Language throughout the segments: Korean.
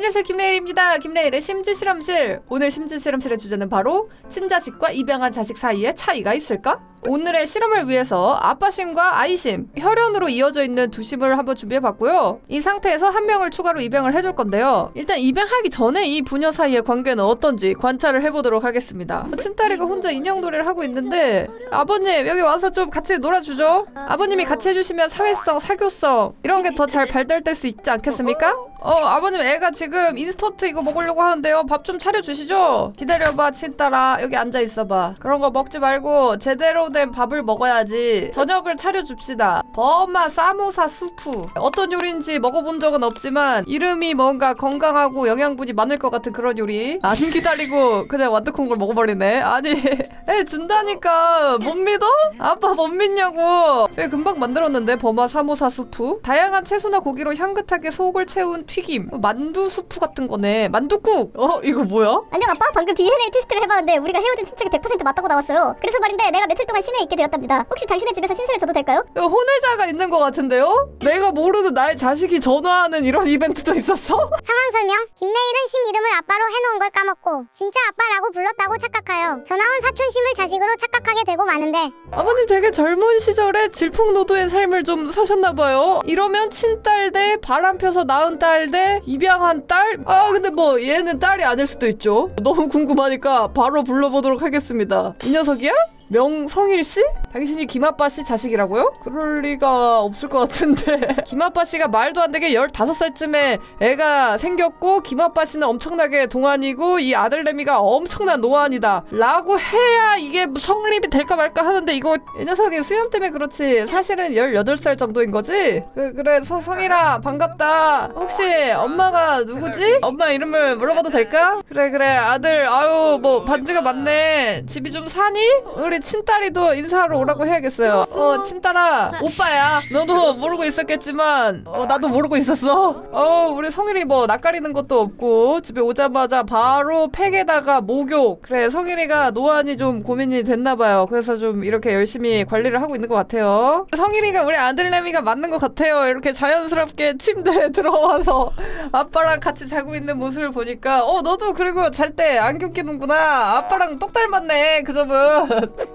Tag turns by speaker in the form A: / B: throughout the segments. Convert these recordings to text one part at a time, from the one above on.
A: 안녕하세요 김레일입니다. 김레일의 심지 실험실. 오늘 심지 실험실의 주제는 바로 친자식과 입양한 자식 사이에 차이가 있을까? 오늘의 실험을 위해서 아빠심과 아이심, 혈연으로 이어져 있는 두 심을 한번 준비해봤고요. 이 상태에서 한 명을 추가로 입양을 해줄 건데요. 일단 입양하기 전에 이 부녀 사이의 관계는 어떤지 관찰을 해보도록 하겠습니다. 친딸이가 혼자 인형놀이를 하고 있는데 아버님 여기 와서 좀 같이 놀아주죠. 아버님이 같이 해주시면 사회성, 사교성 이런 게 더 잘 발달될 수 있지 않겠습니까? 어 아버님 애가 지금 인스턴트 이거 먹으려고 하는데요. 밥 좀 차려주시죠. 기다려봐 친딸아 여기 앉아 있어봐. 그런 거 먹지 말고 제대로 된 밥을 먹어야지. 저녁을 차려줍시다. 버마 사모사 수프 어떤 요리인지 먹어본 적은 없지만 이름이 뭔가 건강하고 영양분이 많을 것 같은 그런 요리. 안 기다리고 그냥 완두콩 걸 먹어버리네. 아니 애 준다니까 못 믿어? 아빠 못 믿냐고. 애 금방 만들었는데 버마 사모사 수프. 다양한 채소나 고기로 향긋하게 속을 채운 튀김. 만두 수프 같은 거네. 만두국. 어 이거 뭐야?
B: 안녕 아빠 방금 DNA 테스트를 해봤는데 우리가 헤어진 친척이 100% 맞다고 나왔어요 그래서 말인데 내가 며칠 동안 시내에 있게 되었답니다 혹시 당신의 집에서 신세를 져도 될까요?
A: 이거 혼외자가 있는 것 같은데요? 내가 모르는 나의 자식이 전화하는 이런 이벤트도 있었어?
C: 상황 설명. 김내일은 심 이름을 아빠로 해놓은 걸 까먹고 진짜 아빠라고 불렀다고 착각하여 전화온 사촌 심을 자식으로 착각하게 되고 마는데
A: 아버님 되게 젊은 시절에 질풍노도의 삶을 좀 사셨나봐요. 이러면 친딸 대 바람 펴서 낳은 딸 대 입양한 딸? 아 근데 뭐 얘는 딸이 아닐 수도 있죠. 너무 궁금하니까 바로 불러보도록 하겠습니다. 이 녀석이야? 명성일 씨? 당신이 김아빠 씨 자식이라고요? 그럴 리가 없을 것 같은데. 김아빠 씨가 말도 안 되게 15살쯤에 애가 생겼고 김아빠 씨는 엄청나게 동안이고 이 아들내미가 엄청난 노안이다. 라고 해야 이게 뭐 성립이 될까 말까 하는데 이거 이 녀석이 수염 때문에 그렇지 사실은 18살 정도인 거지? 그, 그래 서, 성일아 반갑다. 혹시 엄마가 누구지? 엄마 이름을 물어봐도 될까? 그래 그래 아들 아유 뭐 반지가 많네. 집이 좀 사니? 우리 친딸이도 인사하러 오라고 해야겠어요. 어 친딸아 오빠야. 너도 모르고 있었겠지만 어 나도 모르고 있었어. 어 우리 성일이 뭐 낯가리는 것도 없고 집에 오자마자 바로 팩에다가 목욕. 그래 성일이가 노안이 좀 고민이 됐나 봐요. 그래서 좀 이렇게 열심히 관리를 하고 있는 것 같아요. 성일이가 우리 아들내미가 맞는 것 같아요. 이렇게 자연스럽게 침대에 들어와서 아빠랑 같이 자고 있는 모습을 보니까 어 너도 그리고 잘 때 안경 끼는구나. 아빠랑 똑 닮았네. 그 점은.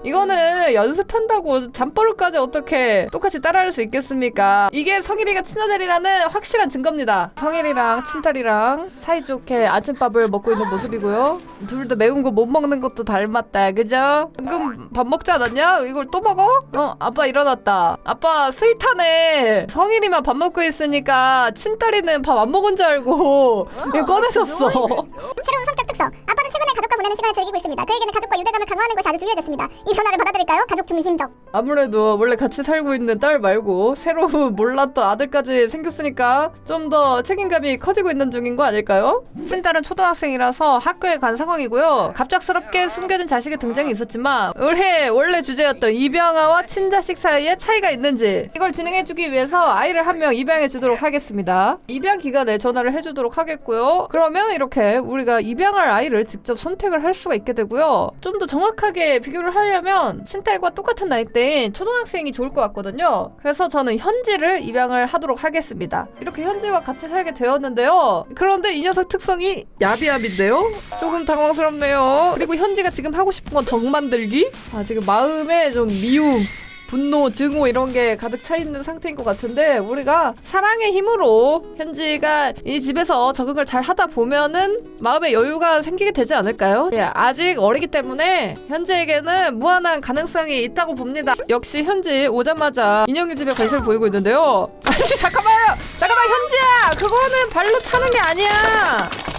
A: 이거는 연습한다고 잠버릇까지 어떻게 똑같이 따라할 수 있겠습니까? 이게 성일이가 친아들이라는 확실한 증거입니다. 성일이랑 친딸이랑 사이좋게 아침밥을 먹고 있는 모습이고요. 둘 다 매운 거 못 먹는 것도 닮았다. 그죠? 방금 밥 먹지 않았냐? 이걸 또 먹어? 어, 아빠 일어났다. 아빠 스윗하네. 성일이만 밥 먹고 있으니까 친딸이는 밥 안 먹은 줄 알고 이거 꺼내셨어.
C: 새로운 성격 특성. 아빠는 최근에 가족과 보내는 시간을 즐기고 있습니다. 그에게는 가족과 유대감을 강화하는 것이 아주 중요해졌습니다. 이 변화를 받아들일까요? 가족 중심적.
A: 아무래도 원래 같이 살고 있는 딸 말고 새로운 몰랐던 아들까지 생겼으니까 좀 더 책임감이 커지고 있는 중인 거 아닐까요? 친딸은 초등학생이라서 학교에 간 상황이고요. 갑작스럽게 숨겨진 자식의 등장이 있었지만 올해 원래 주제였던 입양아와 친자식 사이에 차이가 있는지 이걸 진행해주기 위해서 아이를 한 명 입양해 주도록 하겠습니다. 입양 기간에 전화를 해주도록 하겠고요. 그러면 이렇게 우리가 입양할 아이를 직접 선택 을 할 수가 있게 되고요. 좀 더 정확하게 비교를 하려면 친딸과 똑같은 나이대인 초등학생이 좋을 것 같거든요. 그래서 저는 현지를 입양을 하도록 하겠습니다. 이렇게 현지와 같이 살게 되었는데요. 그런데 이 녀석 특성이 야비야비인데요? 조금 당황스럽네요. 그리고 현지가 지금 하고 싶은 건 정 만들기? 아, 지금 마음에 좀 미움. 분노, 증오 이런 게 가득 차 있는 상태인 것 같은데 우리가 사랑의 힘으로 현지가 이 집에서 적응을 잘 하다 보면은 마음의 여유가 생기게 되지 않을까요? 예, 아직 어리기 때문에 현지에게는 무한한 가능성이 있다고 봅니다. 역시 현지 오자마자 인형이 집에 관심을 보이고 있는데요. 아니 잠깐만요, 잠깐만 현지야, 그거는 발로 차는 게 아니야.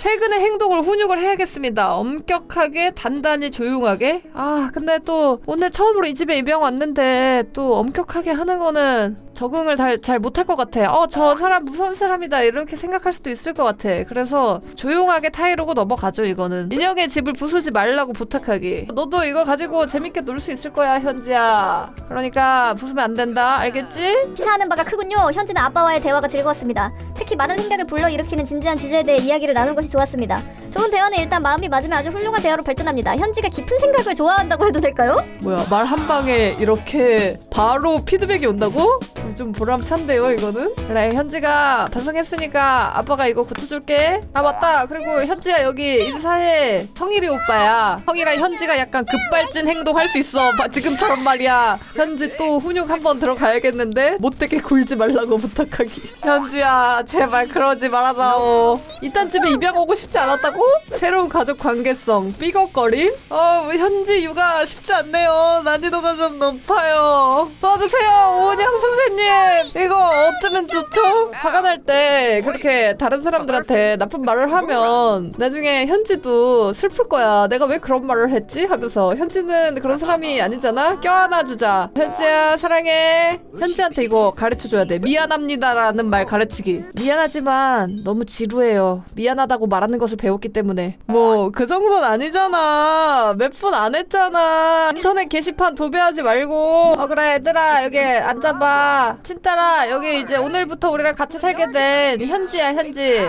A: 네. 최근의 행동을 훈육을 해야겠습니다. 엄격하게, 단단히, 조용하게. 아, 근데 또 오늘 처음으로 이 집에 입양 왔는데 또 엄격하게 하는 거는 적응을 잘, 잘 못할 것 같아. 어, 저 사람 무서운 사람이다. 이렇게 생각할 수도 있을 것 같아. 그래서 조용하게 타이르고 넘어가죠, 이거는. 인형의 집을 부수지 말라고 부탁하기. 너도 이거 가지고 재밌게 놀 수 있을 거야, 현지야. 그러니까 부수면 안 된다. 알겠지?
B: 시사하는 바가 크군요 현지는 아빠와의 대화가 즐거웠습니다 특히 많은 생각을 불러일으키는 진지한 주제에 대해 이야기를 나눈 것이 좋았습니다 좋은 대화는 일단 마음이 맞으면 아주 훌륭한 대화로 발전합니다. 현지가 깊은 생각을 좋아한다고 해도 될까요?
A: 뭐야 말 한 방에 이렇게 바로 피드백이 온다고? 좀 보람찬데요 이거는? 그래 현지가 반성했으니까 아빠가 이거 고쳐줄게 아 맞다 그리고 현지야 여기 인사해 성일이 오빠야 성이랑 현지가 약간 급발진 행동할 수 있어 마- 지금처럼 말이야 현지 또 훈육 한번 들어가야겠는데 못되게 굴지 말라고 부탁하기 현지야 제발 그러지 말아다오 이딴 집에 입양 오고 싶지 않았다고? 새로운 가족 관계성 삐걱거림? 어 현지 육아 쉽지 않네요. 난이도가 좀 높아요. 도와주세요 오은영 선생님. 이거 어쩌면 좋죠? 화가 날 때 그렇게 다른 사람들한테 나쁜 말을 하면 나중에 현지도 슬플 거야. 내가 왜 그런 말을 했지? 하면서 현지는 그런 사람이 아니잖아. 껴안아주자. 현지야 사랑해. 현지한테 이거 가르쳐줘야 돼. 미안합니다라는 말 가르치기. 미안하지만 너무 지루해요. 미안하다고 말하는 것을 배웠기 때문에. 뭐 그 정도는 아니잖아. 몇 분 안 했잖아. 인터넷 게시판 도배하지 말고. 어 그래 얘들아 여기 앉아봐. 친딸아 여기 이제 오늘부터 우리랑 같이 살게 된 현지야 현지.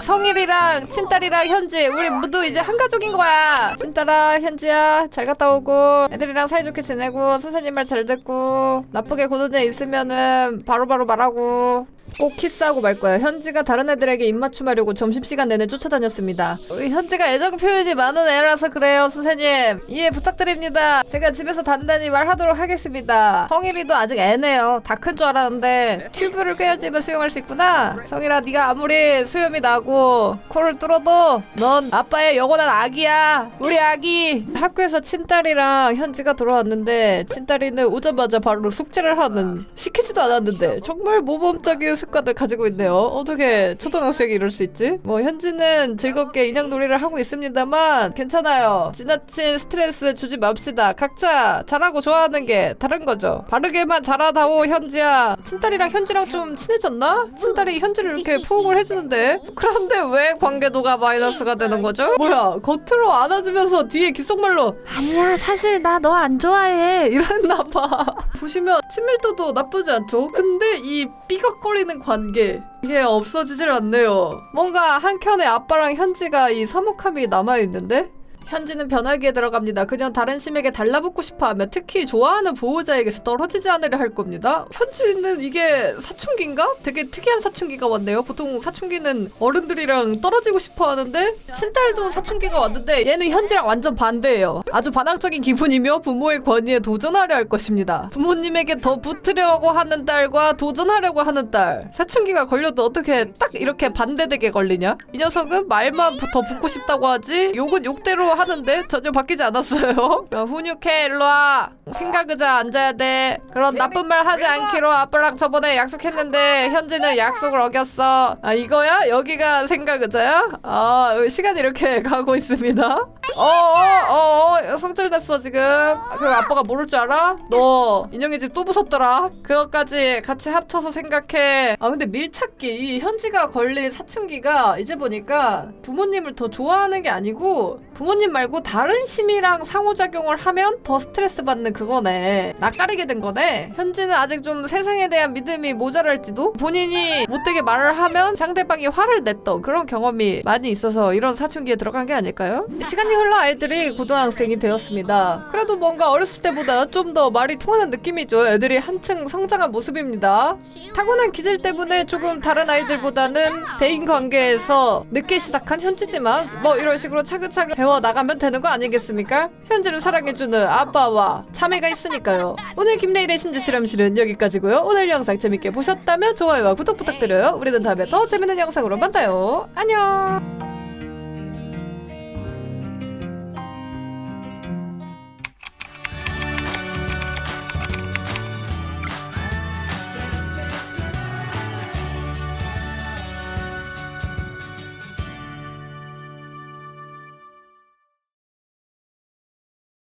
A: 성일이랑 친딸이랑 현지. 우리 모두 이제 한 가족인 거야. 친딸아 현지야 잘 갔다 오고. 애들이랑 사이좋게 지내고 선생님 말 잘 듣고. 나쁘게 고든 애 있으면은 바로바로 말하고 꼭 키스하고 말 거야. 현지가 다른 애들에게 입맞춤하려고 점심시간 내내 쫓아다녔습니다. 현지가 애정 표현이 많은 애라서 그래요 선생님. 이해 부탁드립니다. 제가 집에서 단단히 말하도록 하겠습니다. 성일이도 아직 애네요. 다 큰 줄 알았는데 튜브를 꿰어지면 수용할 수 있구나. 성일아 네가 아무리 수염이 나고 코를 뚫어도 넌 아빠의 영원한 아기야. 우리 아기. 학교에서 친딸이랑 현지가 돌아왔는데 친딸이는 오자마자 바로 숙제를 하는 시키지도 않았는데 정말 모범적인 습관을 가지고 있네요. 어떻게 초등학생이 이럴 수 있지? 뭐 현지는 즐겁게 인형놀이를 하고 있습니다만 괜찮아요. 지나친 스트레스 주지 맙시다. 각자 잘하고 좋아하는 게 다른 거죠. 바르게만 잘하다오 현지야. 친딸이랑 현지랑 좀 친해졌나? 친딸이 현지를 이렇게 포옹을 해주는데? 그런데 왜 관계도가 마이너스가 되는 거죠? 뭐야 겉으로 안아주면서 뒤에 귓속말로 아니야 사실 나 너 안 좋아해. 이랬나 봐. 보시면 친밀도도 나쁘지 않죠. 근데 이 삐걱거리 는 관계. 이게 없어지질 않네요. 뭔가 한켠에 아빠랑 현지가 이 서먹함이 남아있는데 현지는 변하기에 들어갑니다. 그냥 다른 심에게 달라붙고 싶어하면 특히 좋아하는 보호자에게서 떨어지지 않으려 할 겁니다. 현지는 이게 사춘기인가? 되게 특이한 사춘기가 왔네요. 보통 사춘기는 어른들이랑 떨어지고 싶어하는데 친딸도 사춘기가 왔는데 얘는 현지랑 완전 반대예요. 아주 반항적인 기분이며 부모의 권위에 도전하려 할 것입니다. 부모님에게 더 붙으려고 하는 딸과 도전하려고 하는 딸. 사춘기가 걸려도 어떻게 딱 이렇게 반대되게 걸리냐? 이 녀석은 말만 더 붙고 싶다고 하지 욕은 욕대로 하는데 전혀 바뀌지 않았어요. 야, 훈육해 일로 와. 생각 의자 앉아야 돼. 그런 나쁜 말 하지 않기로 아빠랑 저번에 약속했는데 현지는 약속을 어겼어. 아 이거야? 여기가 생각 의자야? 아 시간이 이렇게 가고 있습니다. 어어어 어, 성질냈어 지금. 아, 그 아빠가 모를 줄 알아? 너 인형의 집 또 부쉈더라. 그것까지 같이 합쳐서 생각해. 아 근데 밀착기 이 현지가 걸린 사춘기가 이제 보니까 부모님을 더 좋아하는 게 아니고 부모님 말고 다른 심이랑 상호작용을 하면 더 스트레스 받는 그거네. 낯가리게 된 거네. 현지는 아직 좀 세상에 대한 믿음이 모자랄지도 본인이 못되게 말을 하면 상대방이 화를 냈던 그런 경험이 많이 있어서 이런 사춘기에 들어간 게 아닐까요? 시간이 흘러 아이들이 고등학생이 되었습니다. 그래도 뭔가 어렸을 때보다 좀 더 말이 통하는 느낌이죠. 애들이 한층 성장한 모습입니다. 타고난 기질 때문에 조금 다른 아이들보다는 대인 관계에서 늦게 시작한 현지지만 뭐 이런 식으로 차근차근 배워 나가면 되는 거 아니겠습니까? 현지를 사랑해주는 아빠와 자매가 있으니까요. 오늘 김레일의 심지 실험실은 여기까지고요. 오늘 영상 재밌게 보셨다면 좋아요와 구독 부탁드려요. 우리는 다음에 더 재밌는 영상으로 만나요. 안녕.